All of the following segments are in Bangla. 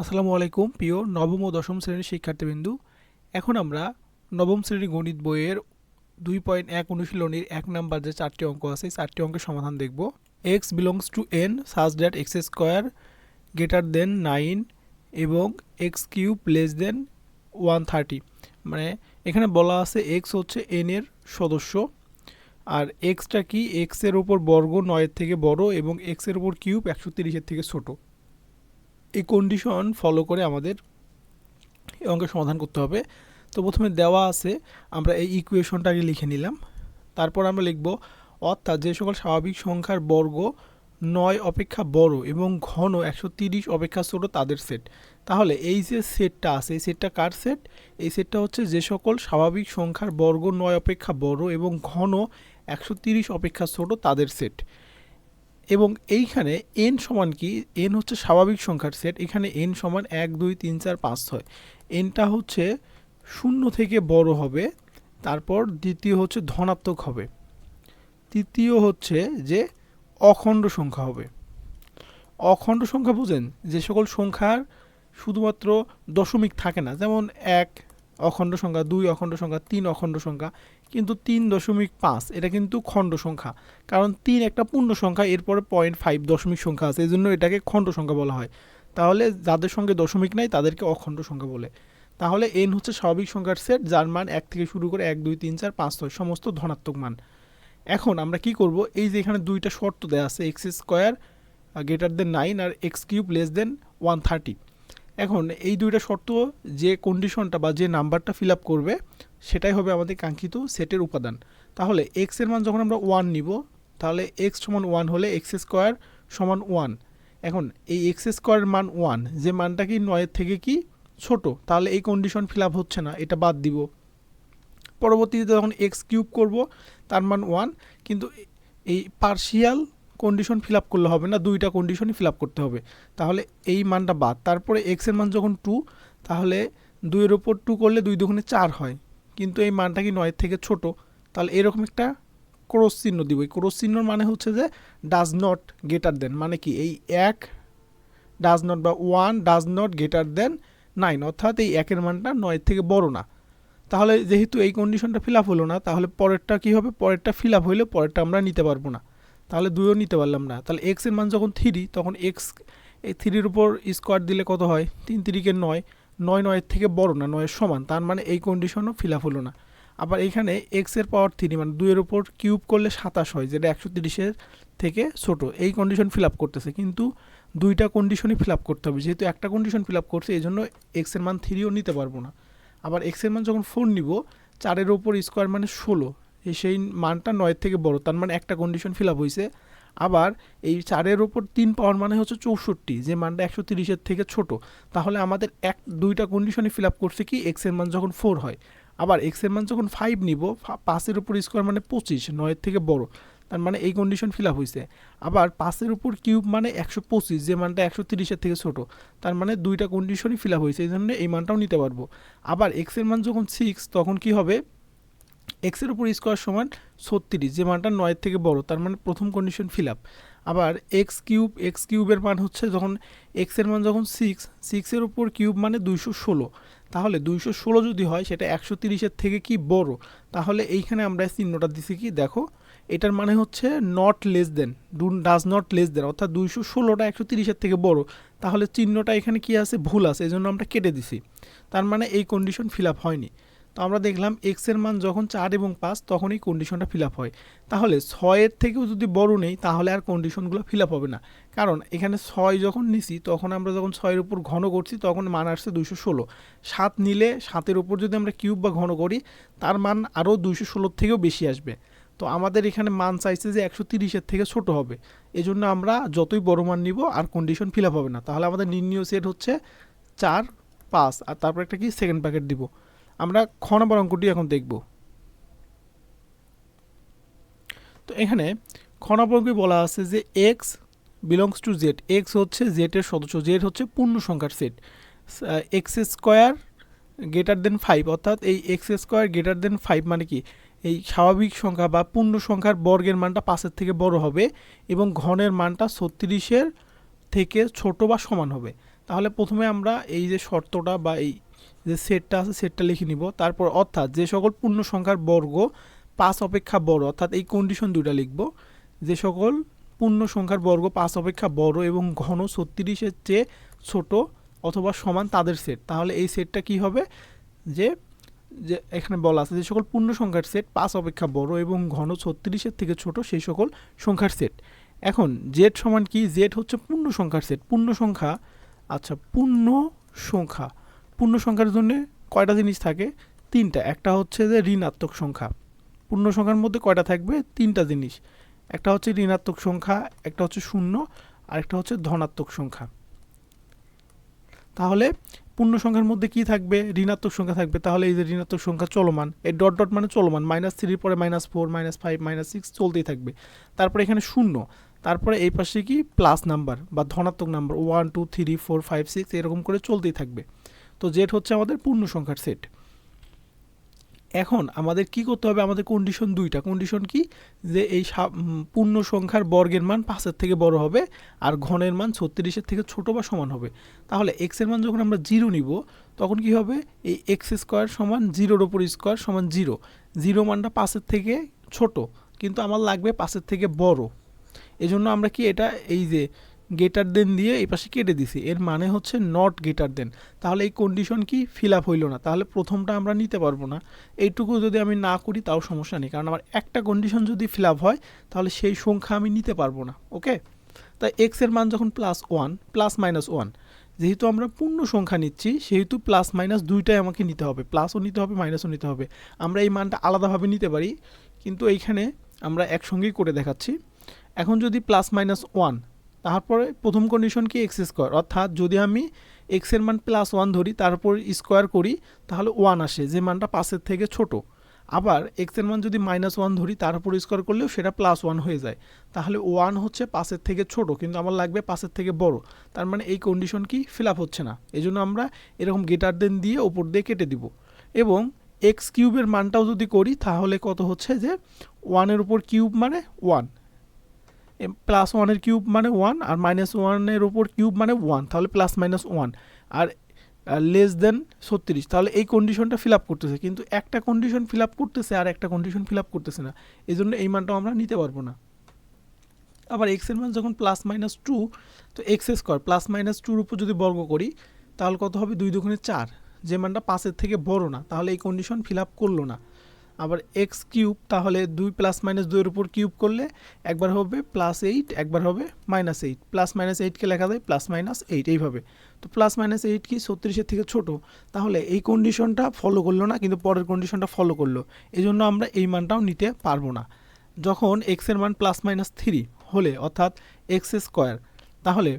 আসসালামু আলাইকুম, প্রিয় নবম ও দশম শ্রেণির শিক্ষার্থীবৃন্দু। এখন আমরা নবম শ্রেণির গণিত বইয়ের দুই পয়েন্ট এক অনুশীলনীর এক নাম্বার যে চারটি অঙ্ক আছে চারটি অঙ্কের সমাধান দেখব। X belongs to N such that x square greater than nine এবং x cube less than one thirty মানে এখানে বলা আছে এক্স হচ্ছে এন এর সদস্য, আর এক্সটা কি এক্সের ওপর বর্গ নয়ের থেকে বড় এবং এক্সের উপর কিউব একশো তিরিশের থেকে ছোটো। এই কন্ডিশন ফলো করে আমাদের এই অঙ্কের সমাধান করতে হবে। তো প্রথমে দেওয়া আছে, আমরা এই ইকুয়েশনটাকে লিখে নিলাম। তারপর আমরা লিখব, অর্থাৎ যে সকল স্বাভাবিক সংখ্যার বর্গ নয় অপেক্ষা বড় এবং ঘন একশো তিরিশ অপেক্ষা ছোট তাদের সেট তাহলে এই যে সেটটা আছে, এই সেটটা কার সেট এই সেটটা হচ্ছে যে সকল স্বাভাবিক সংখ্যার বর্গ নয় অপেক্ষা বড় এবং ঘন একশো তিরিশ অপেক্ষা ছোট তাদের সেট এবং এইখানে এন সমান কি? এন হচ্ছে স্বাভাবিক সংখ্যার সেট। এখানে এন সমান এক, দুই, তিন, চার, পাঁচ, ছয়। এনটা হচ্ছে শূন্য থেকে বড় হবে, তারপর দ্বিতীয় হচ্ছে ধনাত্মক হবে। তৃতীয় হচ্ছে যে অখণ্ড সংখ্যা হবে। অখণ্ড সংখ্যা বুঝেন, যে সকল সংখ্যার শুধুমাত্র দশমিক থাকে না। যেমন এক অখণ্ড সংখ্যা দুই, অখণ্ড সংখ্যা তিন, অখণ্ড সংখ্যা কিন্তু তিন দশমিক পাঁচ, এটা কিন্তু খণ্ড সংখ্যা। কারণ তিন একটা পূর্ণ সংখ্যা, এরপরে পয়েন্ট ফাইভ দশমিক সংখ্যা আছে এই জন্য এটাকে খণ্ড সংখ্যা বলা হয়। তাহলে যাদের সঙ্গে দশমিক নাই, তাদেরকে অখণ্ড সংখ্যা বলে। তাহলে এন হচ্ছে স্বাভাবিক সংখ্যার সেট যার মান এক থেকে শুরু করে এক, দুই, তিন, চার, পাঁচ, ছয়, সমস্ত ধনাত্মক মান। এখন আমরা কি করব? এই যে এখানে দুইটা শর্ত দেওয়া আছে x square greater than nine আর x cube less than one thirty এখন এই দুইটা শর্ত যে কন্ডিশনটা বা যে নাম্বারটা ফিল আপ করবে, সেটাই হবে আমাদের কাঙ্ক্ষিত সেটের উপাদান। তাহলে এক্সের মান যখন আমরা ওয়ান নিব, তাহলে এক্স সমান ওয়ান হলে এক্স স্কোয়ার সমান ওয়ান এখন এই এক্স স্কোয়ারের মান ওয়ান যে মানটা কি নয়ের থেকে কি ছোট, তাহলে এই কন্ডিশন ফিল আপ হচ্ছে না, এটা বাদ দিব। পরবর্তীতে যখন এক্স কিউব করব, তার মান ওয়ান কিন্তু এই পার্শিয়াল কন্ডিশন ফিল আপ করলে হবে না, দুইটা কন্ডিশনই ফিল আপ করতে হবে। তাহলে এই মানটা বাদ। তারপরে এক্সের মান যখন টু তাহলে দুইয়ের ওপর টু করলে দুই দুগুণে চার হয়। কিন্তু এই মানটা কি নয়ের থেকে ছোট? তাহলে এরকম একটা ক্রস চিহ্ন দিব। এই ক্রস চিহ্নর মানে হচ্ছে যে ডাজ নট গেটার দেন মানে কি? এই এক ডাজ নট বা one does not greater then nine অর্থাৎ এই একের মানটা নয়ের থেকে বড় না। তাহলে যেহেতু এই কন্ডিশনটা ফিল আপ হলো না, তাহলে পরেরটা কী হবে? পরেরটা ফিল আপ হইলে পরেরটা আমরা নিতে পারব না। তাহলে দুইও নিতে পারলাম না। তাহলে এক্সের মান যখন থ্রি তখন এক্স এই থ্রির উপর স্কোয়ার দিলে কত হয়? তিন তিরিকে নয়। নয় নয়ের থেকে বড় না, নয়ের সমান। তার মানে এই কন্ডিশনও ফিল আপ হলো না। আবার এখানে এক্সের পাওয়ার থ্রি মানে দুইয়ের উপর কিউব করলে সাতাশ হয়, যেটা একশো তিরিশের থেকে ছোট। এই কন্ডিশন ফিল আপ করতেছে। কিন্তু দুইটা কন্ডিশনই ফিল আপ করতে হবে। যেহেতু একটা কন্ডিশন ফিল আপ করছে এই জন্য এক্সের মান থ্রিও নিতে পারব না। আবার এক্সের মান যখন ফোর নিব, চারের ওপর স্কোয়ার মানে ষোলো। সেই মানটা নয়ের থেকে বড়, তার মানে একটা কন্ডিশন ফিল আপ হয়েছে আবার এই চারের ওপর তিন পাওয়ার মানে হচ্ছে চৌষট্টি, যে মানটা একশো তিরিশের থেকে ছোট। তাহলে আমাদের এক, দুইটা কন্ডিশনে ফিল আপ করছে কি? এক্সের মান যখন ফোর হয়। আবার এক্সের মান যখন ফাইভ নিব পাঁচের উপর স্কোয়ার মানে পঁচিশ নয়ের থেকে বড়। তার মানে এই কন্ডিশন ফিল আপ হয়েছে আবার পাঁচের উপর কিউব মানে একশো পঁচিশ, যে মানটা একশো তিরিশের থেকে ছোট। তার মানে দুইটা কন্ডিশনই ফিল আপ হয়েছে এই জন্য এই মানটাও নিতে পারব। আবার এক্সের মান যখন সিক্স তখন কি হবে? এক্সের উপর স্কোয়ার সমান ছত্রিশ, যে মানটা নয়ের থেকে বড়, তার মানে প্রথম কন্ডিশন ফিল আপ আবার এক্স কিউব এক্স কিউবের মান হচ্ছে যখন এক্সের মান যখন সিক্স সিক্সের উপর কিউব মানে দুইশো ষোলো। তাহলে দুইশো ষোলো যদি হয়, সেটা একশো তিরিশের থেকে কি বড়? তাহলে এইখানে আমরা চিহ্নটা দিছি কি? দেখো, এটার মানে হচ্ছে not less than do does not less than অর্থাৎ দুইশো ষোলোটা একশো তিরিশের থেকে বড়। তাহলে চিহ্নটা এখানে কি আছে? ভুল আছে এই জন্য আমরা কেটে দিছি। তার মানে এই কন্ডিশন ফিল আপ হয়নি। তো আমরা দেখলাম এক্সের মান যখন চার এবং পাঁচ তখন এই কন্ডিশনটা ফিল আপ হয়। তাহলে ছয়ের থেকেও যদি বড় নেই, তাহলে আর কন্ডিশনগুলো ফিল আপ হবে না। কারণ এখানে ছয় যখন নিছি, তখন আমরা যখন ছয়ের উপর ঘন করছি, তখন মান আসছে দুইশো ষোলো। সাত নিলে সাতের উপর যদি আমরা কিউব বা ঘন করি, তার মান আরও দুইশো ষোলোর থেকেও বেশি আসবে। তো আমাদের এখানে মান চাইছে যে একশো তিরিশের থেকে ছোট হবে। এই জন্য আমরা যতই বড় মান নিব, আর কন্ডিশন ফিল আপ হবে না। তাহলে আমাদের নির্ণীয় সেট হচ্ছে চার, পাঁচ, আর তারপর একটা কি? সেকেন্ড প্যাকেট দিব। আমরা খ নম্বর অঙ্কটি এখন দেখব। তো এখানে খ নম্বর অঙ্কে বলা আছে যে x belongs to Z x হচ্ছে জেটের সদস্য জেড হচ্ছে পূর্ণ সংখ্যার set x square greater than five অর্থাৎ এই x square greater than five মানে কি? এই স্বাভাবিক সংখ্যা বা পূর্ণ সংখ্যার বর্গের মানটা পাঁচের থেকে বড় হবে এবং ঘনের মানটা ছত্রিশের থেকে ছোট বা সমান হবে। তাহলে প্রথমে আমরা এই যে শর্তটা বা এই যে সেটটা আছে, সেটটা লিখে নিব। তারপর অর্থাৎ যে সকল পূর্ণ সংখ্যার বর্গ, পাঁচ অপেক্ষা বড়, অর্থাৎ এই কন্ডিশন দুইটা লিখব। যে সকল পূর্ণ সংখ্যার বর্গ, পাঁচ অপেক্ষা বড় এবং ঘন ছত্রিশের চেয়ে ছোট অথবা সমান তাদের সেট। তাহলে এই সেটটা কি হবে? যে যে এখানে বলা আছে যে সকল পূর্ণ সংখ্যার সেট, পাঁচ অপেক্ষা বড় এবং ঘন ছত্রিশের থেকে ছোট সেই সকল সংখ্যার সেট। এখন জেড সমান কি? জেড হচ্ছে পূর্ণ সংখ্যার সেট। পূর্ণ সংখ্যা আচ্ছা পূর্ণ সংখ্যা পূর্ণ সংখ্যার জন্য কয়টা জিনিস থাকে? তিনটা। একটা হচ্ছে যে ঋণাত্মক সংখ্যা। পূর্ণ সংখ্যার মধ্যে কয়টা থাকবে? তিনটা জিনিস। একটা হচ্ছে ঋণাত্মক সংখ্যা, একটা হচ্ছে শূন্য, আর একটা হচ্ছে ধনাত্মক সংখ্যা। তাহলে পূর্ণ সংখ্যার মধ্যে কি থাকবে? ঋণাত্মক সংখ্যা থাকবে। তাহলে এই যে ঋণাত্মক সংখ্যা চলমান, এই ডট ডট মানে চলমান। মাইনাস থ্রির পরে minus four, minus five, minus six চলতেই থাকবে। তারপরে এখানে শূন্য। তারপরে এই পাশে কি? প্লাস নাম্বার বা ধনাত্মক number one, two, three, four, five, six এরকম করে চলতেই থাকবে। তো জেড হচ্ছে আমাদের পূর্ণ সংখ্যার সেট। এখন আমাদের কি করতে হবে? আমাদের কন্ডিশন দুইটা। কন্ডিশন কি? যে এই পূর্ণ সংখ্যার বর্গের মান পাঁচের থেকে বড় হবে আর ঘনের মান ছত্রিশের থেকে ছোট বা সমান হবে। তাহলে এক্সের মান যখন আমরা জিরো নিব, তখন কি হবে? এই এক্স স্কোয়ার সমান জিরোর ওপর স্কোয়ার সমান জিরো জিরো মানটা পাঁচের থেকে ছোট, কিন্তু আমার লাগবে পাঁচের থেকে বড়। এজন্য আমরা কি এটা, এই যে গেটার দেন দিয়ে এই পাশে কেটে দিছি। এর মানে হচ্ছে নট গেটার দেন তাহলে এই কন্ডিশন কি ফিল আপ হইল না। তাহলে প্রথমটা আমরা নিতে পারব না। এইটুকু যদি আমি না করি, তাও সমস্যা নেই। কারণ আমার একটা কন্ডিশন যদি ফিল আপ হয়, তাহলে সেই সংখ্যা আমি নিতে পারব না। ওকে তাই এক্সের মান যখন plus one plus minus one যেহেতু আমরা পূর্ণ সংখ্যা নিচ্ছি, সেহেতু প্লাস মাইনাস দুইটাই আমাকে নিতে হবে। প্লাসও নিতে হবে মাইনাসও নিতে হবে। আমরা এই মানটা আলাদাভাবে নিতে পারি। কিন্তু এইখানে আমরা একসঙ্গেই করে দেখাচ্ছি। এখন যদি প্লাস মাইনাস ওয়ান তারপরে প্রথম কন্ডিশন কি এক্স স্কোয়ার অর্থাৎ যদি আমি এক্সের মান প্লাস ওয়ান ধরি, তারপর স্কোয়ার করি, তাহলে ওয়ান আসে, যে মানটা পাঁচের থেকে ছোট। আবার এক্সের মান যদি মাইনাস ওয়ান ধরি তার উপর স্কোয়ার করলেও সেটা প্লাস ওয়ান হয়ে যায়। তাহলে ওয়ান হচ্ছে পাঁচের থেকে ছোট, কিন্তু আমার লাগবে পাঁচের থেকে বড়। তার মানে এই কন্ডিশন কি ফিল আপ হচ্ছে না। এই জন্য আমরা এরকম গেটার দেন দিয়ে ওপর দিয়ে কেটে দিব। এবং এক্স কিউবের মানটাও যদি করি, তাহলে কত হচ্ছে যে ওয়ানের উপর কিউব মানে ওয়ান প্লাস ওয়ানের কিউব মানে ওয়ান আর মাইনাস ওয়ানের উপর কিউব মানে ওয়ান তাহলে প্লাস মাইনাস ওয়ান আর লেস দেন ছত্রিশ, তাহলে এই কন্ডিশনটা ফিল আপ করতেছে। কিন্তু একটা কন্ডিশন ফিল আপ করতেছে আর একটা কন্ডিশন ফিল আপ করতেছে না। এই জন্য এই মানটাও আমরা নিতে পারব না। আবার এক্সের মান যখন প্লাস মাইনাস টু তো এক্স স্কোয়ার প্লাস মাইনাস টুর উপর যদি বর্গ করি, তাহলে কত হবে? দুই দুগুণে চার। যে মানটা পাঁচের থেকে বড় না, তাহলে এই কন্ডিশন ফিল আপ করল না। আবার এক্স কিউব তাহলে দুই প্লাস মাইনাস দুইয়ের উপর কিউব করলে একবার হবে প্লাস এইট একবার হবে মাইনাস এইট প্লাস মাইনাস এইটকে লেখা যায় প্লাস মাইনাস এইট এইভাবে। তো প্লাস মাইনাস এইট কি ছত্রিশের থেকে ছোট। তাহলে এই কন্ডিশনটা ফলো করল না, কিন্তু পরের কন্ডিশনটা ফলো করল। এই জন্য আমরা এই মানটাও নিতে পারব না। যখন এক্সের মান প্লাস মাইনাস থ্রি হলে, অর্থাৎ এক্স স্কোয়ার তাহলে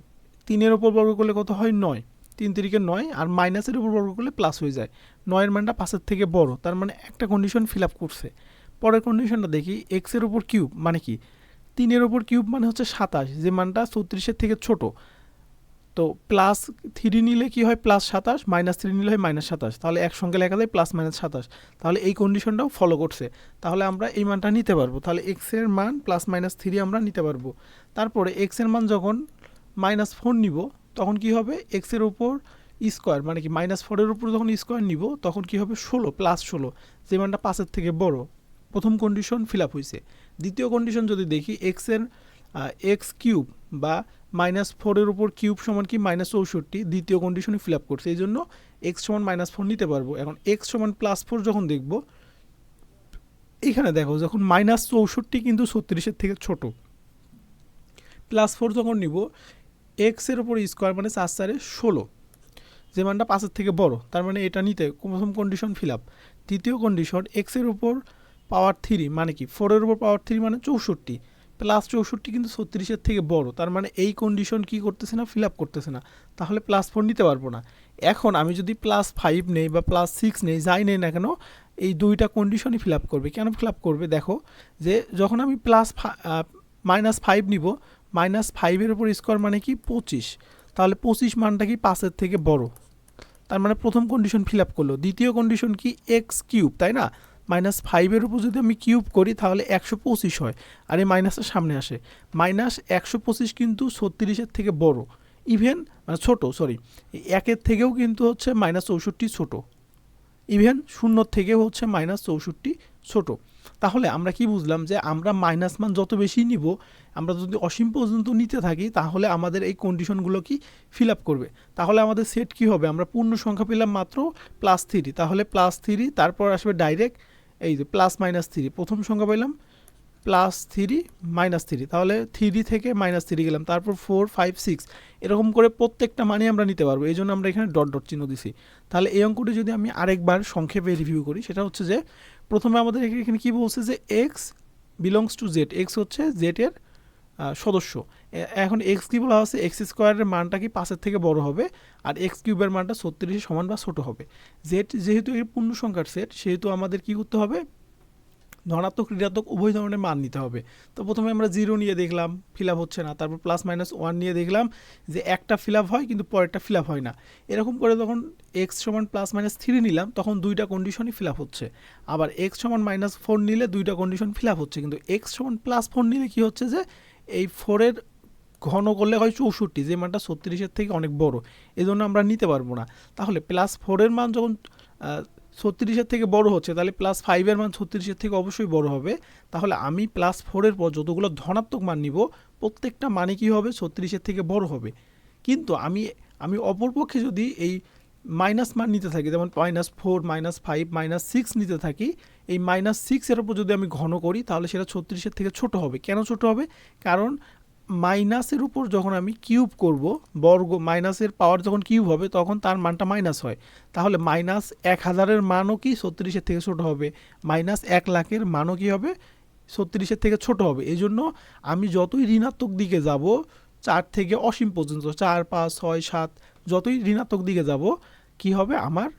তিনের ওপর বর্গ করলে কত হয়? নয়। তিন তিরিকে নয় আর মাইনাসের উপর বর্গ করলে প্লাস হয়ে যায়। নয়ের মানটা পাঁচের থেকে বড়, তার মানে একটা কন্ডিশন ফিল আপ করছে। পরের কন্ডিশনটা দেখি এক্সের উপর কিউব মানে কি? তিনের ওপর কিউব মানে হচ্ছে সাতাশ, যে মানটা ছত্রিশের থেকে ছোট। তো প্লাস থ্রি নিলে কি হয়? প্লাস সাতাশ মাইনাস থ্রি নিলে হয় মাইনাস সাতাশ। তাহলে একসঙ্গে লেখা যায় প্লাস মাইনাস সাতাশ। তাহলে এই কন্ডিশনটাও ফলো করছে। তাহলে আমরা এই মানটা নিতে পারব। তাহলে এক্সের মান প্লাস মাইনাস থ্রি আমরা নিতে পারব। তারপরে এক্সের মান যখন মাইনাস ফোর নিব তখন কি হবে? এক্সের উপর স্কোয়ার মানে কি মাইনাস ফোরের উপর যখন স্কোয়ার নিব, তখন কি হবে? ষোলো প্লাস ষোলো। যে মানটা পাঁচের থেকে বড়। প্রথম কন্ডিশন ফিল আপ হয়েছে দ্বিতীয় কন্ডিশন যদি দেখি এক্সের এক্স কিউব বা মাইনাস ফোরের উপর কিউব সমান কি? মাইনাস চৌষট্টি। দ্বিতীয় কন্ডিশনে ফিল আপ করছে। এই জন্য এক্স সমান মাইনাস ফোর নিতে পারব। এখন এক্স সমান প্লাস ফোর যখন দেখব এখানে দেখো যখন মাইনাস চৌষট্টি কিন্তু ছত্রিশের থেকে ছোট। প্লাস ফোর যখন নিব এক্সের উপর স্কোয়ার মানে চার চারে ষোলো। যে মানটা পাঁচের থেকে বড়, তার মানে এটা নিতে প্রথম কন্ডিশন ফিল আপ দ্বিতীয় কন্ডিশন এক্সের উপর পাওয়ার থ্রি মানে কি? ফোরের উপর পাওয়ার থ্রি মানে চৌষট্টি। প্লাস চৌষট্টি কিন্তু ছত্রিশের থেকে বড়, তার মানে এই কন্ডিশন কি করতেছে না ফিল আপ করতেছে না। তাহলে প্লাস ফোর নিতে পারব না। এখন আমি যদি প্লাস ফাইভ নেই বা প্লাস সিক্স নেই, যাই নেই না কেন, এই দুইটা কন্ডিশনই ফিল আপ করবে। কেন ফিল আপ করবে? দেখো, যে যখন আমি প্লাস মাইনাস ফাইভ নিব মাইনাস ফাইভের উপর স্কোয়ার মানে কি পঁচিশ। তাহলে পঁচিশ মানটা কি পাঁচের থেকে বড়। তার মানে প্রথম কন্ডিশন ফিল আপ করল। দ্বিতীয় কন্ডিশন কি এক্স কিউব তাই না? মাইনাস ফাইভের উপর যদি আমি কিউব করি, তাহলে একশো পঁচিশ হয়। আর এই মাইনাসের সামনে আসে। মাইনাস একশো পঁচিশ কিন্তু ছত্রিশের থেকে বড়। ইভেন মানে ছোটো সরি একের থেকেও কিন্তু হচ্ছে মাইনাস চৌষট্টি ছোটো। ইভেন শূন্যর থেকেও হচ্ছে মাইনাস চৌষট্টি ছোটো। তাহলে আমরা কি বুঝলাম যে আমরা মাইনাস মান যত বেশি নিব, আমরা যদি অসীম পর্যন্ত নিতে থাকি, তাহলে আমাদের এই কন্ডিশনগুলো কি ফিল আপ করবে? তাহলে আমাদের সেট কি হবে? আমরা পূর্ণ সংখ্যা পেলাম মাত্র প্লাস থ্রি তাহলে প্লাস থ্রি তারপর আসবে ডাইরেক্ট এই যে প্লাস মাইনাস থ্রি প্রথম সংখ্যা পেলাম প্লাস থ্রি মাইনাস থ্রি তাহলে থ্রি থেকে মাইনাস থ্রি গেলাম। তারপর ফোর ফাইভ সিক্স এরকম করে প্রত্যেকটা মানে আমরা নিতে পারব। এই জন্য আমরা এখানে ডট ডট চিহ্ন দিছি। তাহলে এই অঙ্কটি যদি আমি আরেকবার সংক্ষেপে রিভিউ করি, সেটা হচ্ছে যে প্রথমে আমাদের এখানে কি বলছে যে x belongs to Z x হচ্ছে জেডের সদস্য। এখন এক্স কি বলা হচ্ছে এক্স স্কোয়ারের মানটা কি পাঁচের থেকে বড় হবে? আর এক্স কিউবের মানটা ছত্রিশের সমান বা ছোটো হবে। জেড যেহেতু এর পূর্ণ সংখ্যার সেট সেহেতু আমাদের কি করতে হবে? ধনাত্মক ঋণাত্মক উভয় ধরনের মান নিতে হবে। তো প্রথমে আমরা জিরো নিয়ে দেখলাম ফিল হচ্ছে না। তারপর প্লাস মাইনাস ওয়ান নিয়ে দেখলাম যে একটা ফিল হয় কিন্তু পরেরটা ফিল হয় না। এরকম করে যখন এক্স সমান প্লাস মাইনাস থ্রি নিলাম, তখন দুইটা কন্ডিশনই ফিল হচ্ছে। আবার এক্স সমান মাইনাস ফোর নিলে দুইটা কন্ডিশন ফিল হচ্ছে। কিন্তু এক্স সমান প্লাস ফোর নিলে কি হচ্ছে যে, এই ফোরের ঘন করলে হয় চৌষট্টি, যে মানটা ছত্রিশের থেকে অনেক বড়। এই জন্য আমরা নিতে পারব না। তাহলে প্লাস ফোরের মান যখন ছত্রিশের থেকে বড় হচ্ছে, তাহলে প্লাস ফাইভের মান ছত্রিশের থেকে অবশ্যই বড় হবে। তাহলে আমি প্লাস ফোরের পর যতগুলো ধনাত্মক মান নিব, প্রত্যেকটা মানে কি হবে? ছত্রিশের থেকে বড় হবে। কিন্তু আমি আমি অপরপক্ষে যদি এই মাইনাস মান নিতে থাকি, যেমন minus four minus five minus six নিতে থাকি, এই মাইনাস সিক্সের ওপর যদি আমি ঘন করি, তাহলে সেটা ছত্রিশের থেকে ছোট হবে। কেন ছোট হবে? কারণ মাইনাসের উপর যখন আমি কিউব করব, বর্গ, মাইনাসের পাওয়ার যখন কিউব হবে, তখন তার মানটা মাইনাস হয়। তাহলে মাইনাস এক হাজারের মানও কি ছত্রিশের থেকে ছোট হবে? মাইনাস এক লাখের মানও কি হবে? ছত্রিশের থেকে ছোট হবে। এই জন্য আমি যতই ঋণাত্মক দিকে যাব, চার থেকে অসীম পর্যন্ত, চার, পাঁচ, ছয়, সাত, যতই ঋণাত্মক দিকে যাব, কি হবে আমার?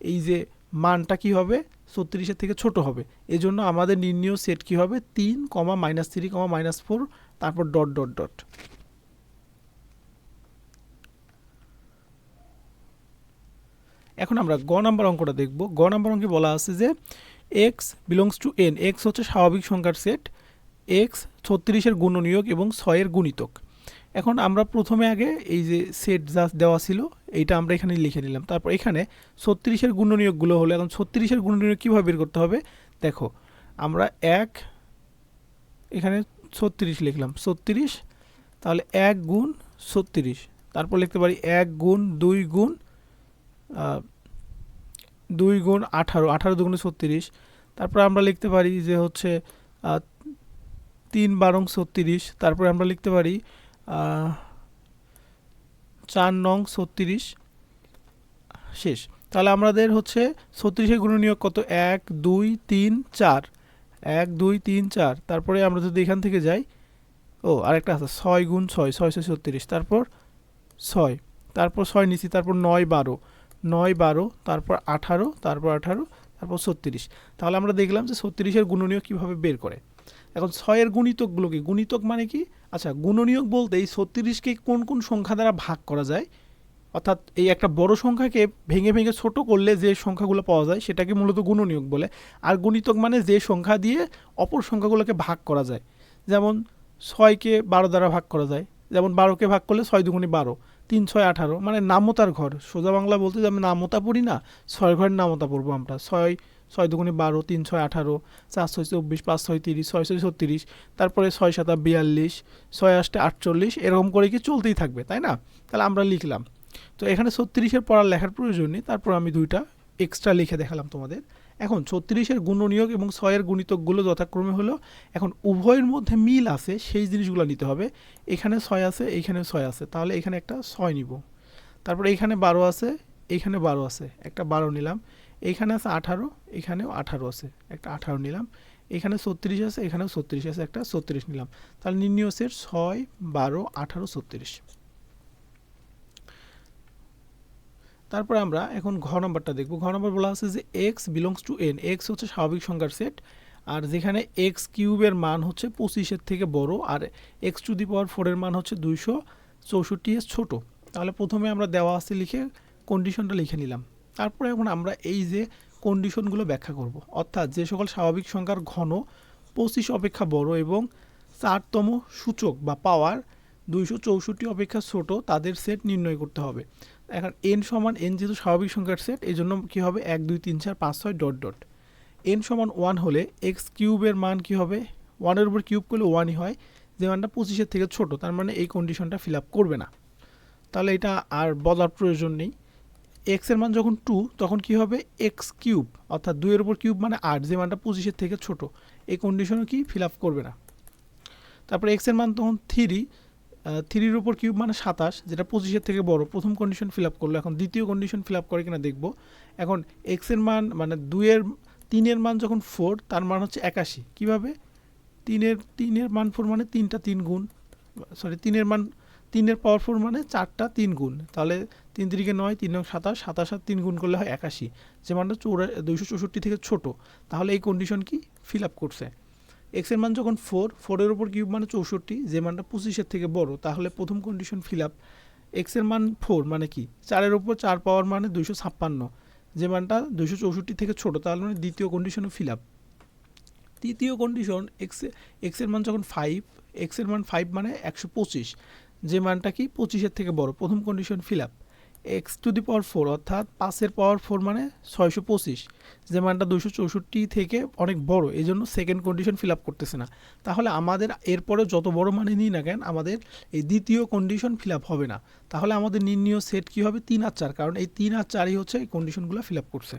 এই যে মানটা কি হবে? ছত্রিশের থেকে ছোট হবে। এই জন্য আমাদের নির্ণয় সেট কি হবে? তিন comma minus three comma minus four তারপর ডট ডট ডট এখন আমরা গ নাম্বার অঙ্কটা দেখব। গ নাম্বার অঙ্কে বলা আছে যে x belongs to N x হচ্ছে স্বাভাবিক সংখ্যার সেট এক্স ছত্রিশের গুণনীয়ক এবং ছয়ের গুণিতক। এখন আমরা প্রথমে আগে এই যে সেট যা দেওয়া ছিল, এইটা আমরা এখানে লিখে নিলাম। তারপর এখানে ছত্রিশের গুণনীয়কগুলো হলো, এখন ছত্রিশের গুণনীয়ক কীভাবে বের করতে হবে? দেখো, আমরা এক, এখানে ছত্রিশ লিখলাম, ছত্রিশ, তাহলে এক গুণ ছত্রিশ, তারপর লিখতে পারি এক গুণ দুই গুণ দুই গুণ আঠারো আঠারো দুগুণে ছত্রিশ, তারপর আমরা লিখতে পারি যে হচ্ছে তিন বারং ছত্রিশ, তারপরে আমরা লিখতে পারি চার নং ছত্রিশ, শেষ, তাহলে আমাদের হচ্ছে ছত্রিশের গুণনীয়ক কত? এক, দুই, তিন, চার এক, দুই, তিন, চার। তারপরে আমরা যদি এখান থেকে যাই, ও, আরেকটা আছে, ছয় গুণ ছয় ছয় ছয়, ছত্রিশ। তারপর ছয় তারপর ছয় নিচি তারপর নয়, বারো। নয়, বারো, তারপর আঠারো তারপর আঠারো, তারপর ছত্রিশ। তাহলে আমরা দেখলাম যে ছত্রিশের গুণনীয়ক কীভাবে বের করে? এখন ছয়ের গুণিতকগুলো কি? গুণিতক মানে কি? আচ্ছা গুণনীয়ক বলতে এই ছত্রিশকে কোন কোন সংখ্যা দ্বারা ভাগ করা যায়? অর্থাৎ এই একটা বড় সংখ্যাকে ভেঙে ভেঙে ছোট করলে যে সংখ্যাগুলো পাওয়া যায়, সেটাকে মূলত গুণনীয়ক বলে। আর গুণিতক মানে যে সংখ্যা দিয়ে অপর সংখ্যাগুলোকে ভাগ করা যায়। যেমন ছয়কে বারো দ্বারা ভাগ করা যায়। যেমন বারোকে ভাগ করলে ছয় দুগুণে বারো, তিন ছয় আঠারো মানে নামতার ঘর। সোজা বাংলা বলতে যে আমি নামতা পড়ি না ছয় ঘরের নামতা পড়ব আমরা। ছয় ছয় দুগুণে বারো, তিন ছয় আঠারো, চার ছয় চব্বিশ, পাঁচ ছয় তিরিশ, ছয় ছয় ছত্রিশ, তারপরে ছয় সাতা বিয়াল্লিশ, ছয় আষ্টে আটচল্লিশ, এরকম করে কি চলতেই থাকবে, তাই না? তাহলে আমরা লিখলাম। তো এখানে ছত্রিশের পড়ার লেখার প্রয়োজন নেই, তারপর আমি দুইটা এক্সট্রা লিখে দেখালাম তোমাদের। এখন ছত্রিশের গুণনীয়ক এবং ছয়ের গুণিতকগুলো যথাক্রমে হলো, এখন উভয়ের মধ্যে মিল আছে, সেই জিনিসগুলো নিতে হবে। এখানে ছয় আছে এইখানে ছয় আছে, তাহলে এখানে একটা ছয় নিব। তারপরে এখানে বারো আছে এইখানে বারো আছে, একটা বারো নিলাম। এইখানে আছে আঠারো, এখানেও আঠারো আছে, একটা আঠারো নিলাম। এখানে ছত্রিশ আছে, এখানেও ছত্রিশ আছে, একটা ছত্রিশ নিলাম। তাহলে নির্ণয় ছয়, বারো, আঠারো, ছত্রিশ। তারপরে আমরা এখন ঘ নম্বরটা দেখব। ঘ নম্বর বলা হচ্ছে যে x belongs to N x হচ্ছে স্বাভাবিক সংখ্যার সেট আর যেখানে এক্স কিউবের মান হচ্ছে পঁচিশের থেকে বড়, আর এক্স টু দি পাওয়ার ফোরের মান হচ্ছে দুইশো চৌষট্টি এর ছোটো। তাহলে প্রথমে আমরা দেওয়া আছে লিখে কন্ডিশনটা লিখে নিলাম। তারপরে এখন আমরা এই যে কন্ডিশনগুলো ব্যাখ্যা করব। অর্থাৎ যে সকল স্বাভাবিক সংখ্যার ঘন, পঁচিশ অপেক্ষা বড় এবং চারতম সূচক বা পাওয়ার দুইশো চৌষট্টি অপেক্ষা ছোট, তাদের সেট নির্ণয় করতে হবে। এখন এন সমান এন যেহেতু স্বাভাবিক সংখ্যার সেট এই জন্য কী হবে? এক, দুই, তিন, চার, পাঁচ, ছয় ডট ডট এন সমান ওয়ান হলে এক্স কিউবের মান কী হবে? ওয়ানের উপর কিউব করলে ওয়ানই হয়। যে মানটা পঁচিশের থেকে ছোট, তার মানে এই কন্ডিশনটা ফিল আপ করবে না। তাহলে এটা আর বলার প্রয়োজন নেই। এক্সের মান যখন টু তখন কি হবে? এক্স কিউব, অর্থাৎ দুইয়ের উপর কিউব মানে আট, যে মানটা পঁচিশের থেকে ছোট। এই কন্ডিশনও কি ফিল আপ করবে না। তারপরে এক্সের মান তখন থ্রি থ্রির উপর কিউব মানে সাতাশ, যেটা পঁচিশের থেকে বড়। প্রথম কন্ডিশন ফিল আপ করল। এখন দ্বিতীয় কন্ডিশন ফিল আপ করে কিনা দেখব। এখন এক্সের মান মানে দুইয়ের, তিনের মান যখন ফোর তার মান হচ্ছে একাশি। কীভাবে? তিনের তিনের মান ফোর মানে তিনটা তিন গুণ। সরি তিনের মান, তিনের পাওয়ার ফোর মানে চারটা তিন গুণ। তাহলে তিন তিরিকে নয়, তিন নং সাতাশ সাতাশ আর তিন গুণ করলে হয় একাশি। যে মানটা চৌরা, দুইশো চৌষট্টি থেকে ছোট। তাহলে এই কন্ডিশন কি? ফিল আপ করছে। এক্সের মান যখন ফোর ফোরের ওপর কিউব মানে চৌষট্টি, যে মানটা পঁচিশের থেকে বড়, তাহলে প্রথম কন্ডিশন ফিল আপ এক্সের মান ফোর মানে কি? চারের ওপর চার পাওয়ার মানে দুইশো ছাপ্পান্ন, যে মানটা দুইশো চৌষট্টি থেকে ছোট, তাহলে মানে দ্বিতীয় কন্ডিশনও ফিল আপ তৃতীয় কন্ডিশন এক্স এক্সের মান যখন ফাইভ এক্সের মান ফাইভ মানে একশো পঁচিশ, যে মানটা কি? পঁচিশের থেকে বড়, প্রথম condition fill up x to the power four অর্থাৎ পাঁচের পাওয়ার ফোর মানে ছয়শো পঁচিশ, যে মানটা দুশো চৌষট্টি থেকে অনেক বড় এই জন্য সেকেন্ড কন্ডিশন ফিল আপ করতেছে না। তাহলে আমাদের এরপরে যত বড় মানে নিই না কেন, আমাদের এই দ্বিতীয় কন্ডিশন ফিল আপ হবে না। তাহলে আমাদের নির্ণীয় সেট কী হবে? তিন আর চার, কারণ এই তিন আর চারই হচ্ছে এই কন্ডিশনগুলো ফিল আপ করছে।